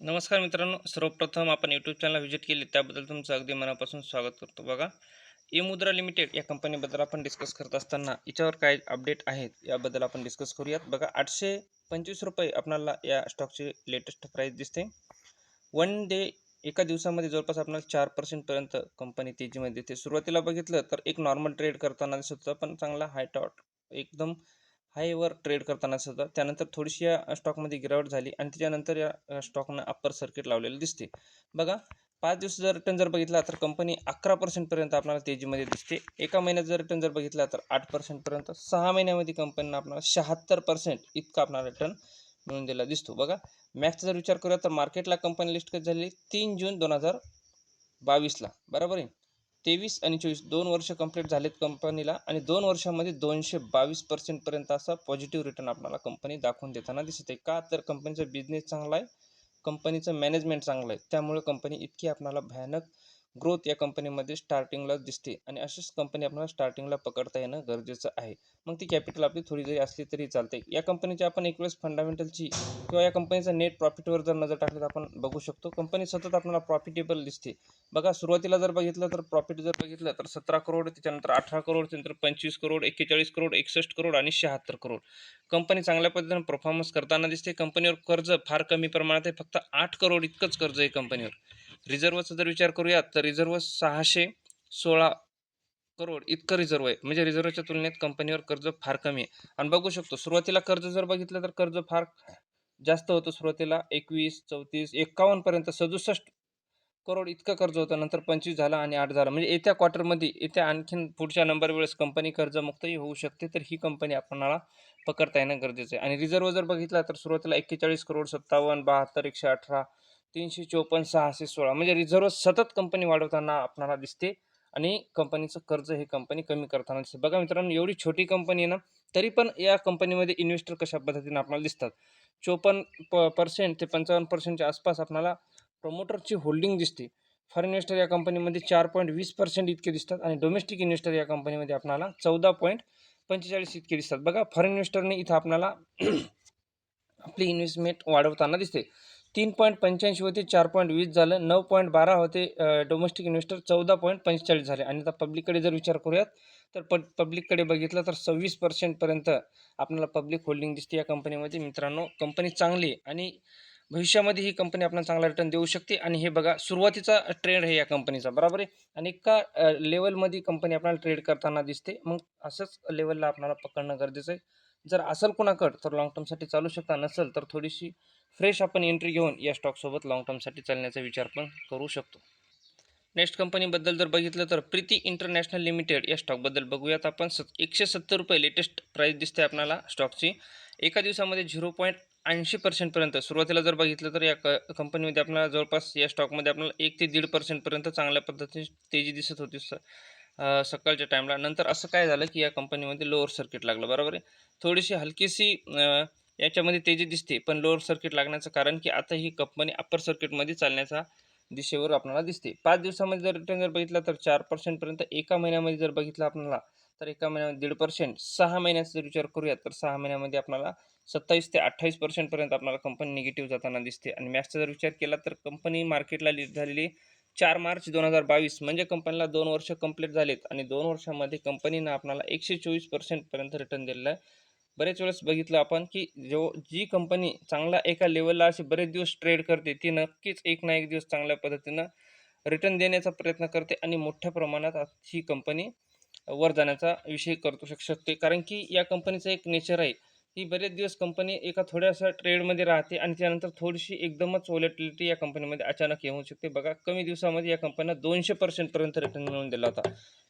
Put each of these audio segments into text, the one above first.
नमस्कार मित्रांनो सर्वप्रथम आपण यूट्यूब चॅनल व्हिजिट केली त्याबद्दल तुमचं अगदी मनापासून स्वागत करतो. बघा ई मुद्रा लिमिटेड या कंपनीबद्दल आपण डिस्कस करत असताना याच्यावर काय अपडेट आहेत याबद्दल आपण डिस्कस करूयात. बघा आठशे पंचवीस रुपये आपणाला या स्टॉकची लेटेस्ट प्राईस दिसते. वन डे एका दिवसामध्ये जवळपास आपल्याला चार पर्सेंटपर्यंत कंपनी तेजीमध्ये दिसते. सुरुवातीला बघितलं तर एक नॉर्मल ट्रेड करताना दिसत होतं पण चांगला हाय टॉट एकदम हायवर ट्रेड करताना सुद्धा त्यानंतर थोडीशी या स्टॉकमध्ये गिरावट झाली आणि त्याच्यानंतर या स्टॉकनं अप्पर सर्किट लावलेलं दिसते. बघा पाच दिवस जर रिटर्न जर बघितला तर कंपनी अकरा पर्सेंटपर्यंत आपल्याला तेजीमध्ये दिसते. एका महिन्यात जर रिटर्न जर बघितला तर आठ पर्सेंटपर्यंत सहा महिन्यामध्ये कंपनीनं आपल्याला शहात्तर पर्सेंट इतका आपल्याला रिटर्न मिळून दिला दिसतो. बघा मॅक्सचा जर विचार करूया तर मार्केटला कंपनी लिस्ट कधी झाली तीन जून दोन हजार बावीसला. बरोबर आहे? तेवीस आणि चोवीस दोन वर्ष कंप्लीट झालेत कंपनीला आणि दोन वर्षामध्ये दोनशे बावीस पर्सेंटपर्यंत असा पॉझिटिव्ह रिटर्न आपल्याला कंपनी दाखवून देताना दिसते का तर कंपनीचा बिझनेस चांगला आहे कंपनीचं मॅनेजमेंट चांगलं आहे. त्यामुळे कंपनी इतकी आपल्याला भयानक ग्रोथ या कंपनीमध्ये स्टार्टिंगला दिसते आणि अशीच कंपनी आपल्याला स्टार्टिंगला पकडता येणं गरजेचं आहे. मग ती कॅपिटल आपली थोडी जरी असली तरी चालते या कंपनीची आपण एक वेळेस फंडामेंटलची किंवा या कंपनीचा नेट प्रॉफिटवर जर नजर टाकली तर आपण बघू शकतो कंपनी सतत आपल्याला प्रॉफिटेबल दिसते. बघा सुरुवातीला जर बघितलं तर प्रॉफिट जर बघितलं तर सतरा करोड त्याच्यानंतर अठरा करोड त्यानंतर पंचवीस करोड एक्केचाळीस करोड एकसष्ट करोड आणि शहात्तर करोड कंपनी चांगल्या पद्धतीने परफॉर्मन्स करताना दिसते. कंपनीवर कर्ज फार कमी प्रमाणात आहे. फक्त आठ करोड इतकंच कर्ज आहे कंपनीवर रिझर्वचा जर विचार करूयात तर रिझर्व सहाशे सोळा करोड इतकं रिझर्व आहे. म्हणजे रिझर्वच्या तुलनेत कंपनीवर कर्ज फार कमी आहे. आणि बघू शकतो सुरुवातीला कर्ज जर बघितलं तर कर्ज फार जास्त होतं. सुरुवातीला एकवीस चौतीस एक्कावन्नपर्यंत सदुसष्ट करोड इतकं कर्ज होतं. नंतर पंचवीस झालं आणि आठ झालं. म्हणजे येत्या क्वार्टरमध्ये येत्या आणखीन पुढच्या नंबर वेळेस कंपनी कर्जमुक्तही होऊ शकते. तर ही कंपनी आपणाला पकडता येणं गरजेचं आहे. आणि रिझर्व जर बघितला तर सुरुवातीला एक्केचाळीस करोड सत्तावन्न बहात्तर एकशे अठरा तीनशे चोपन्न सहाशे सोळा. म्हणजे रिझर्व सतत कंपनी वाढवताना आपणाला दिसते आणि कंपनीचं कर्ज हे कंपनी कमी करताना दिसते. बघा मित्रांनो एवढी छोटी कंपनी आहे ना तरी पण या कंपनीमध्ये इन्व्हेस्टर कशा पद्धतीने आपल्याला दिसतात? चोपन्न प पर्सेंट ते पंचावन्न पर्सेंटच्या आसपास आपल्याला प्रमोटरची होल्डिंग दिसते. फॉरेन इन्व्हेस्टर या कंपनीमध्ये चार पॉईंट वीस पर्सेंट इतके दिसतात आणि डोमेस्टिक इन्व्हेस्टर या कंपनीमध्ये आपल्याला चौदा पॉईंट पंचेचाळीस इतके दिसतात. बघा फॉरेन इन्व्हेस्टरने इथं आपल्याला आपली इन्व्हेस्टमेंट वाढवताना दिसते. तीन पॉईंट पंच्याऐंशी होते चार पॉईंट वीस झालं नऊ पॉईंट बारा होते डोमेस्टिक इन्व्हेस्टर चौदा पॉईंट पंचेचाळीस झाले. आणि आता पब्लिककडे जर विचार करूयात तर प पब्लिककडे बघितलं तर सव्वीस पर्सेंटपर्यंत आपल्याला पब्लिक होल्डिंग दिसते या कंपनीमध्ये मित्रांनो कंपनी चांगली आहे आणि भविष्यामध्ये ही कंपनी आपल्याला चांगला रिटर्न देऊ शकते. आणि हे बघा सुरुवातीचा ट्रेड आहे या कंपनीचा बरोबर आहे? आणि एका लेवलमध्ये कंपनी आपल्याला ट्रेड करताना दिसते. मग असंच लेवलला आपल्याला पकडणं गरजेचं आहे. जर असेल कोणाकडं तर लॉंग टर्मसाठी चालू शकता. नसेल तर थोडीशी फ्रेश आपण एंट्री घेऊन या स्टॉकसोबत लाँग टर्मसाठी चालण्याचा विचार पण करू शकतो. नेक्स्ट कंपनीबद्दल जर बघितलं तर प्रीती इंटरनॅशनल लिमिटेड या स्टॉकबद्दल बघूयात आपण. स एकशे सत्तर रुपये लेटेस्ट प्राईस दिसते आपल्याला स्टॉकची एका दिवसामध्ये झिरो पॉईंट ऐंशी पर्सेंटपर्यंत सुरुवातीला जर बघितलं तर या क कंपनीमध्ये आपल्याला जवळपास या स्टॉकमध्ये आपल्याला एक ते दीड पर्सेंटपर्यंत चांगल्या पद्धतीने तेजी दिसत होती स सकाळच्या टाईमला नंतर असं काय झालं की या कंपनीमध्ये लोअर सर्किट लागलं बरोबर आहे? थोडीशी हलकीशी याच्यामध्ये तेजी दिसते पण लोअर सर्किट लागण्याचं कारण की आता ही कंपनी अप्पर सर्किटमध्ये चालण्याचा दिशेवर आपल्याला दिसते. पाच दिवसामध्ये जर रिटर्न जर बघितला तर चार पर्सेंटपर्यंत एका महिन्यामध्ये जर बघितलं आपल्याला तर एका महिन्यामध्ये दीड पर्सेंट सहा महिन्याचा जर विचार करूयात तर सहा महिन्यामध्ये आपल्याला सत्तावीस ते अठ्ठावीस पर्सेंटपर्यंत आपल्याला कंपनी निगेटिव्ह जाताना दिसते. आणि मॅचचा जर विचार केला तर कंपनी मार्केटला लिस्ट झालेली चार मार्च दोन हजार बावीस म्हणजे कंपनीला दोन वर्ष कंप्लीट झालेत. आणि दोन वर्षामध्ये कंपनीनं आपल्याला एकशे चोवीस पर्सेंटपर्यंत रिटर्न दिलेलं आहे. बरेच वेळेस बघितलं आपण की जो जी कंपनी चांगला एका लेवलला अशी बरेच दिवस ट्रेड करते ती नक्कीच एक ना एक दिवस चांगल्या पद्धतीनं रिटर्न देण्याचा प्रयत्न करते आणि मोठ्या प्रमाणात ही कंपनी वर जाण्याचा विषय करू शक शकते. कारण की या कंपनीचं एक नेचर आहे. ही बरेच दिवस कंपनी एका थोड्याशा ट्रेडमध्ये राहते आणि त्यानंतर थोडीशी एकदमच वॉलेटिलिटी या कंपनीमध्ये अचानक येऊ शकते. बघा कमी दिवसामध्ये या कंपनीला दोनशे पर्सेंटपर्यंत रिटर्न मिळवून दिला होता.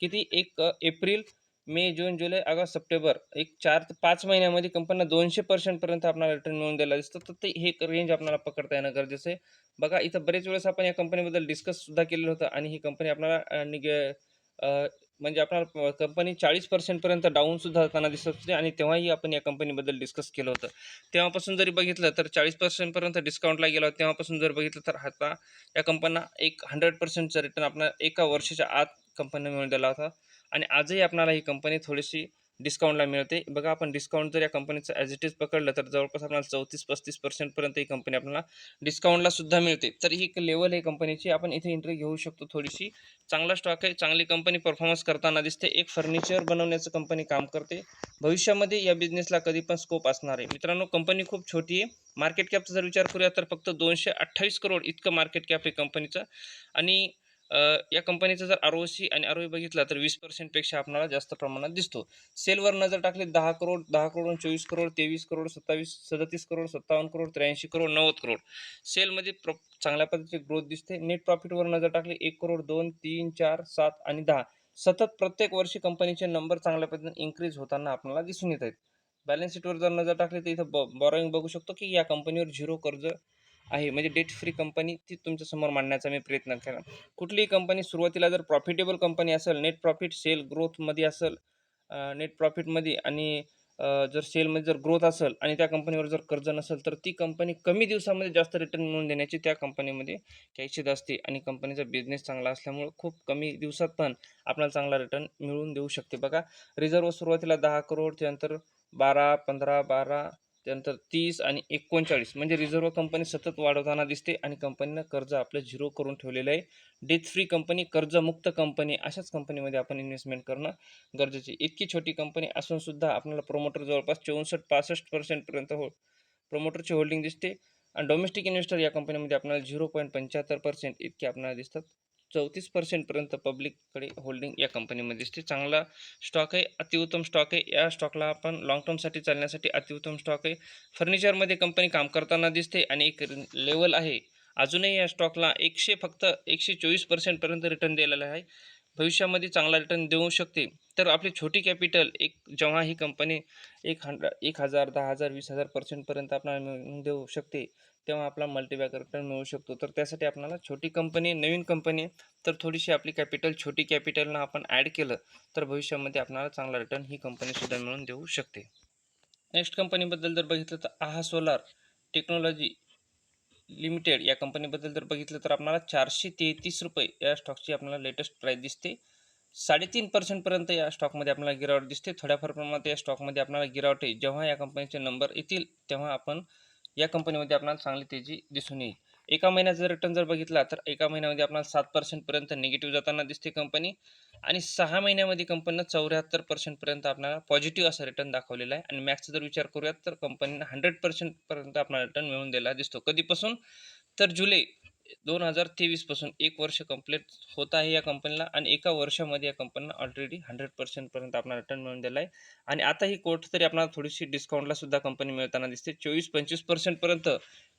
किती? एक एप्रिल मे जून जुलै ऑगस्ट सप्टेंबर एक चार ते पाच महिन्यामध्ये कंपनीला दोनशे पर्सेंटपर्यंत आपल्याला रिटर्न मिळून द्यायला दिसतं तर ते हे रेंज आपल्याला पकडता येणं गरजेचं आहे. बघा इथं बरेच वेळेस आपण या कंपनीबद्दल डिस्कससुद्धा केलेलं होतं आणि ही कंपनी आपल्याला निगे म्हणजे आपल्याला कंपनी चाळीस पर्सेंटपर्यंत डाऊनसुद्धा जाताना दिसत होती आणि तेव्हाही आपण या कंपनीबद्दल डिस्कस केलं होतं. तेव्हापासून जरी बघितलं तर चाळीस पर्सेंटपर्यंत डिस्काउंटला गेला होता. तेव्हापासून जर बघितलं तर आता या कंपन्या एक हंड्रेड पर्सेंटचा रिटर्न आपल्याला एका वर्षाच्या आत कंपनीने मिळून दिला होता. आणि आजही आपणाला ही कंपनी थोडीशी डिस्काउंटला मिळते. बघा आपण डिस्काउंट जर या कंपनीचं ॲज इट इज पकडलं तर जवळपास आपल्याला चौतीस पस्तीस पर्सेंटपर्यंत ही कंपनी आपल्याला डिस्काउंटला सुद्धा मिळते. तर ही एक लेवल आहे कंपनीची आपण इथे एंट्री घेऊ शकतो थोडीशी. चांगला स्टॉक आहे. चांगली कंपनी परफॉर्मन्स करताना दिसते. एक फर्निचर बनवण्याचं कंपनी काम करते. भविष्यामध्ये या बिझनेसला कधी पण स्कोप असणार आहे. मित्रांनो कंपनी खूप छोटी आहे. मार्केट कॅपचा जर विचार करूया तर फक्त दोनशे अठ्ठावीस करोड इतकं मार्केट कॅप आहे कंपनीचं आणि अ, या कंपनीचं जर आर ओ सी आणि आर ओ बघितला तर वीस पर्सेंटपेक्षा आपल्याला जास्त प्रमाणात दिसतो. सेलवर नजर टाकली दहा करोड दहा करोड चोवीस करोड तेवीस करोड सत्तावीस सदतीस करोड सत्तावन्न करोड त्र्याऐंशी करोड नव्वद करोड सेलमध्ये प्र चांगल्या पद्धतीची ग्रोथ दिसते. नेट प्रॉफिटवर नजर टाकली एक करोड दोन तीन चार सात आणि दहा. सतत प्रत्येक वर्षी कंपनीचे नंबर चांगल्या पद्धतीने इन्क्रीज होताना आपल्याला दिसून येत आहेत. बॅलन्स शीटवर जर नजर टाकली तर इथं ब बॉरोईंग बघू शकतो की या कंपनीवर झिरो कर्ज आहे. म्हणजे डेट फ्री कंपनी ती तुमच्यासमोर मांडण्याचा मी प्रयत्न केला कुठलीही कंपनी सुरुवातीला जर प्रॉफिटेबल कंपनी असेल नेट प्रॉफिट सेल ग्रोथमध्ये असेल नेट प्रॉफिटमध्ये आणि जर सेलमध्ये जर ग्रोथ असेल आणि त्या कंपनीवर जर कर्ज नसेल तर ती कंपनी कमी दिवसामध्ये जास्त रिटर्न मिळवून देण्याची त्या कंपनीमध्ये कॅचित असते आणि कंपनीचा बिझनेस चांगला असल्यामुळे खूप कमी दिवसात पण आपल्याला चांगला रिटर्न मिळवून देऊ शकते. बघा रिझर्व सुरुवातीला दहा करोड त्यानंतर बारा पंधरा बारा त्यानंतर तीस आणि एकोणचाळीस. म्हणजे रिझर्व्ह कंपनी सतत वाढवताना दिसते आणि कंपनीनं कर्ज आपलं झिरो करून ठेवलेलं आहे. डेथ फ्री कंपनी कर्जमुक्त कंपनी अशाच कंपनीमध्ये आपण इन्व्हेस्टमेंट करणं गरजेचे इतकी छोटी कंपनी असून सुद्धा आपल्याला प्रोमोटर जवळपास चौसष्ट पासष्ट पर्सेंटपर्यंत हो प्रोमोटरची होल्डिंग दिसते. आणि डोमेस्टिक इन्व्हेस्टर या कंपनीमध्ये आपल्याला झिरो पॉईंट पंच्याहत्तर पर्सेंट इतके आपल्याला दिसतात. चौतीस पर्सेंटपर्यंत पब्लिककडे होल्डिंग या कंपनीमध्ये दिसते. चांगला स्टॉक आहे अतिउत्तम स्टॉक आहे. या स्टॉकला आपण लॉंग टर्मसाठी चालण्यासाठी अतिउत्तम स्टॉक आहे. फर्निचरमध्ये कंपनी काम करताना दिसते आणि एक लेवल आहे. अजूनही या स्टॉकला एकशे फक्त एकशे चोवीस पर्सेंटपर्यंत रिटर्न दिलेला आहे. भविष्यामध्ये चांगला रिटर्न देऊ शकते. तर आपली छोटी कॅपिटल एक जेव्हा ही कंपनी एक हंड एक हजार दहा हजार वीस हजार पर्सेंटपर्यंत आपल्याला मिळून देऊ शकते तेव्हा आपला मल्टीबॅकर रिटर्न मिळू शकतो. तर त्यासाठी आपल्याला छोटी कंपनी नवीन कंपनी तर थोडीशी आपली कॅपिटल छोटी कॅपिटलनं आपण ॲड केलं तर भविष्यामध्ये आपल्याला चांगला रिटर्न ही कंपनीसुद्धा मिळून देऊ शकते. नेक्स्ट कंपनीबद्दल जर बघितलं तर आहा सोलार टेक्नॉलॉजी लिमिटेड या कंपनीबद्दल जर बघितलं तर आपल्याला चारशे तेहतीस रुपये या स्टॉकची आपल्याला लेटेस्ट प्राईस दिसते. साडेतीन पर्सेंटपर्यंत या स्टॉकमध्ये आपल्याला गिरावट दिसते. थोड्याफार प्रमाणात या स्टॉकमध्ये आपल्याला गिरावट येईल जेव्हा या कंपनीचे नंबर येतील तेव्हा आपण या कंपनीमध्ये आपल्याला चांगली तेजी दिसून येईल. एका महिन्याचा जर रिटर्न जर बघितला तर एका महिन्यामध्ये आपल्याला सात पर्सेंटपर्यंत निगेटिव्ह जाताना दिसते कंपनी आणि सहा महिन्यामध्ये कंपनीनं चौऱ्याहत्तर पर्सेंटपर्यंत आपल्याला पॉझिटिव्ह असा रिटर्न दाखवलेला आहे. आणि मॅक्सचा जर विचार करूयात तर कंपनीनं हंड्रेड पर्सेंटपर्यंत आपला रिटर्न मिळवून दिला दिसतो. कधीपासून? तर जुलै दोन हजार तेवीसपासून एक वर्ष कंप्लीट होत आहे या कंपनीला आणि एका वर्षामध्ये या कंपनीनं ऑलरेडी हंड्रेड पर्सेंटपर्यंत आपल्याला रिटर्न मिळून दिला आहे आणि आता ही कोर्ट तरी आपल्याला थोडीशी डिस्काउंटला सुद्धा कंपनी मिळताना दिसते. चोवीस पंचवीस पर्सेंटपर्यंत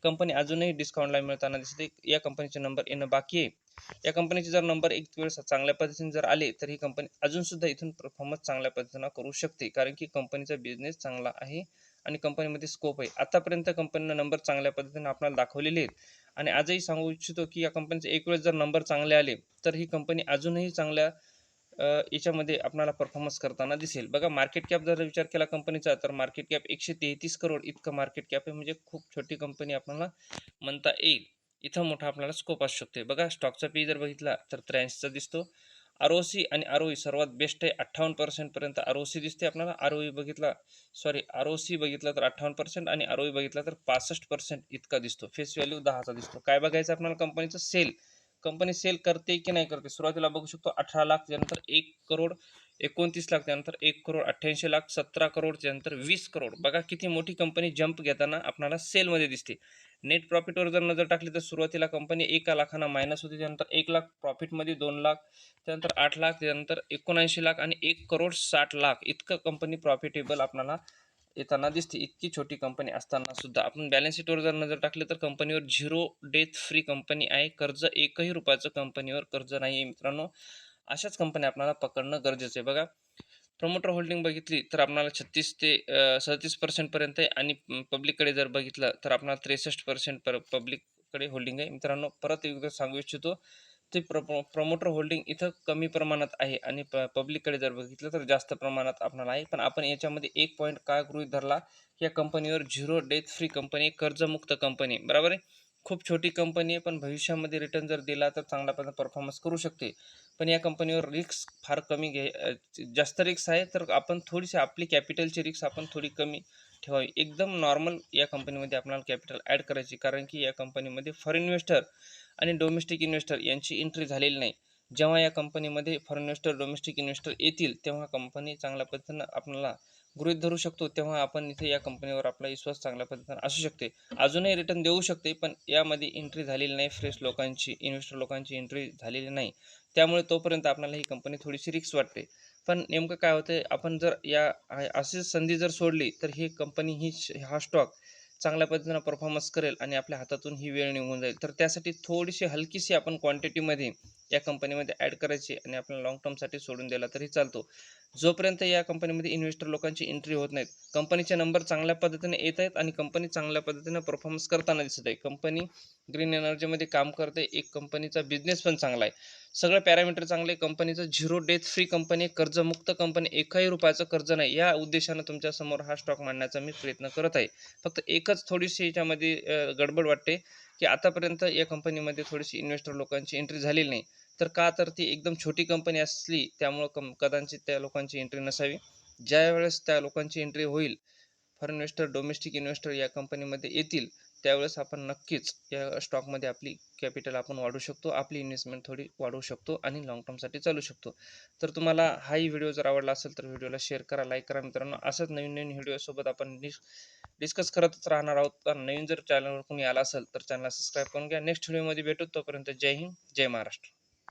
कंपनी अजूनही डिस्काउंटला मिळताना दिसते. या कंपनीचे नंबर येणं बाकी आहे. या कंपनीचे जर नंबर एक वेळेस चांगल्या पद्धतीने जर आले तर ही कंपनी अजूनसुद्धा इथून परफॉर्मन्स चांगल्या पद्धतीनं करू शकते. कारण की कंपनीचा बिझनेस चांगला आहे आणि कंपनीमध्ये स्कोप आहे. आतापर्यंत कंपनीनं नंबर चांगल्या पद्धतीने आपल्याला दाखवलेले आहेत. आणि आजही सांगू इच्छितो की या कंपनीचे एक वेळेस जर नंबर चांगले आले तर ही कंपनी अजूनही चांगल्या याच्यामध्ये आपल्याला परफॉर्मन्स करताना दिसेल. बघा मार्केट कॅप जर विचार केला कंपनीचा तर मार्केट कॅप एकशे तेहतीस करोड इतकं मार्केट कॅप आहे. म्हणजे खूप छोटी कंपनी आपल्याला म्हणता येईल. इथं मोठा आपल्याला स्कोप असू शकते बघा स्टॉकचा पी जर बघितला तर त्र्याऐंशीचा दिसतो. आर ओ सी आणि आर ओ सर्वात बेस्ट आहे. अठ्ठावन्न पर्सेंटपर्यंत आर ओ सी दिसते आपल्याला. आर ओ बघितला सॉरी आर ओ सी बघितला तर अठ्ठावन्न पर्सेंट आणि आर ओ बघितला तर पासष्ट पर्सेंट इतका दिसतो. फेस व्हॅल्यू दहाचा दिसतो. काय बघायचं आपल्याला कंपनीचं सेल कंपनी सेल करते की नाही करते? सुरुवातीला बघू शकतो अठरा लाख त्यानंतर एक करोड एकोणतीस लाख त्यानंतर एक करोड अठ्ठ्याऐंशी लाख सतरा करोड त्यानंतर वीस करोड बघा किती मोठी कंपनी जंप घेताना आपल्याला सेलमध्ये दिसते. नेट प्रॉफिटवर जर नजर टाकली तर सुरुवातीला कंपनी एका लाखांना मायनस होती. त्यानंतर एक लाख प्रॉफिटमध्ये दोन लाख. त्यानंतर आठ लाख. त्यानंतर एकोणऐंशी लाख आणि एक करोड साठ लाख. इतकं कंपनी प्रॉफिटेबल आपल्याला येताना दिसते. इतकी छोटी कंपनी असताना सुद्धा. आपण बॅलन्स शीटवर जर नजर टाकली तर कंपनीवर झिरो डेथ फ्री कंपनी आहे. कर्ज एकही रुपयाचं कंपनीवर कर्ज नाही आहे मित्रांनो. अशाच कंपन्या आपल्याला पकडणं गरजेचं आहे. बघा प्रमोटर होल्डिंग बघितली तर आपणाला छत्तीस ते सदतीस पर्सेंटपर्यंत आहे आणि पब्लिककडे जर बघितलं तर आपणाला त्रेसष्ट पर्सेंट पर पब्लिककडे होल्डिंग आहे. मित्रांनो परत एकदा सांगू इच्छितो ते प्र प्रमोटर होल्डिंग इथं कमी प्रमाणात आहे आणि प पब्लिककडे जर बघितलं तर जास्त प्रमाणात आपणाला आहे. पण आपण याच्यामध्ये एक पॉईंट काय गृहीत धरला या कंपनीवर झिरो डेथ फ्री कंपनी कर्जमुक्त कंपनी बरोबर आहे? खूप छोटी कंपनी आहे पण भविष्यामध्ये रिटर्न जर दिला तर चांगला पण परफॉर्मन्स करू शकते. पण या कंपनीवर रिस्क फार कमी घे जास्त रिस्क आहे तर आपण थोडीशी आपली कॅपिटलची रिस्क आपण थोडी कमी ठेवावी. एकदम नॉर्मल या कंपनीमध्ये आपल्याला कॅपिटल ॲड करायची कारण की या कंपनीमध्ये फॉरेन इन्व्हेस्टर आणि डोमेस्टिक इन्व्हेस्टर यांची एंट्री झालेली नाही. जेव्हा या कंपनीमध्ये फॉरेन इन्व्हेस्टर डोमेस्टिक इन्व्हेस्टर येतील तेव्हा कंपनी चांगल्या पद्धतीनं आपल्याला गृहीत धरू शकतो. तेव्हा आपण इथे या कंपनीवर आपला विश्वास चांगल्या पद्धतीनं असू शकते. अजूनही रिटर्न देऊ शकते पण यामध्ये एंट्री झालेली नाही. फ्रेश लोकांची इन्व्हेस्टर लोकांची एंट्री झालेली नाही. त्यामुळे तोपर्यंत आपल्याला ही कंपनी थोडीशी रिक्स वाटते. पण नेमकं काय होतं आपण जर या अशी संधी जर सोडली तर ही कंपनी ही हा स्टॉक चांगल्या पद्धतीनं परफॉर्मन्स करेल आणि आपल्या हातातून ही वेळ निघून जाईल. तर त्यासाठी थोडीशी हलकीशी आपण क्वांटिटीमध्ये या कंपनीमध्ये ॲड करायची आणि आपल्याला लॉंग टर्मसाठी सोडून दिला तरी चालतो. जोपर्यंत या कंपनीमध्ये इन्व्हेस्टर लोकांची एंट्री होत नाहीत कंपनीचे नंबर चांगल्या पद्धतीने येत आहेत आणि कंपनी चांगल्या पद्धतीने परफॉर्मन्स करताना दिसत आहे. कंपनी ग्रीन एनर्जीमध्ये काम करते एक कंपनीचा बिझनेस पण चांगला आहे. सगळं पॅरामीटर चांगले कंपनीचं झिरो डेथ फ्री कंपनी कर्जमुक्त कंपनी एकाही रुपयाचं कर्ज नाही. या उद्देशानं तुमच्यासमोर हा स्टॉक मांडण्याचा मी प्रयत्न करत आहे. फक्त एकच थोडीशी याच्यामध्ये गडबड वाटते की आतापर्यंत या कंपनीमध्ये थोडीशी इन्व्हेस्टर लोकांची एंट्री झालेली नाही. तर का तर ती एकदम छोटी कंपनी असली त्यामुळं कम कदाचित त्या लोकांची एंट्री नसावी. ज्यावेळेस त्या लोकांची एंट्री होईल फॉरेन इन्व्हेस्टर डोमेस्टिक इन्व्हेस्टर या कंपनीमध्ये येतील त्यावेळेस आपण नक्कीच या स्टॉकमध्ये आपली कॅपिटल आपण वाढवू शकतो आपली इन्व्हेस्टमेंट थोडी वाढवू शकतो आणि लॉंग टर्मसाठी चालू शकतो. तर तुम्हाला हाही व्हिडिओ जर आवडला असेल तर व्हिडिओला शेअर करा लाईक करा मित्रांनो. असंच नवीन नवीन व्हिडिओसोबत आपण डिस डिस्कस करतच राहणार आहोत. कारण नवीन जर चॅनलवर कोणी आला असेल तर चॅनलला सबस्क्राईब करून घ्या. नेक्स्ट व्हिडिओमध्ये भेटू. तोपर्यंत जय हिंद जय महाराष्ट्र.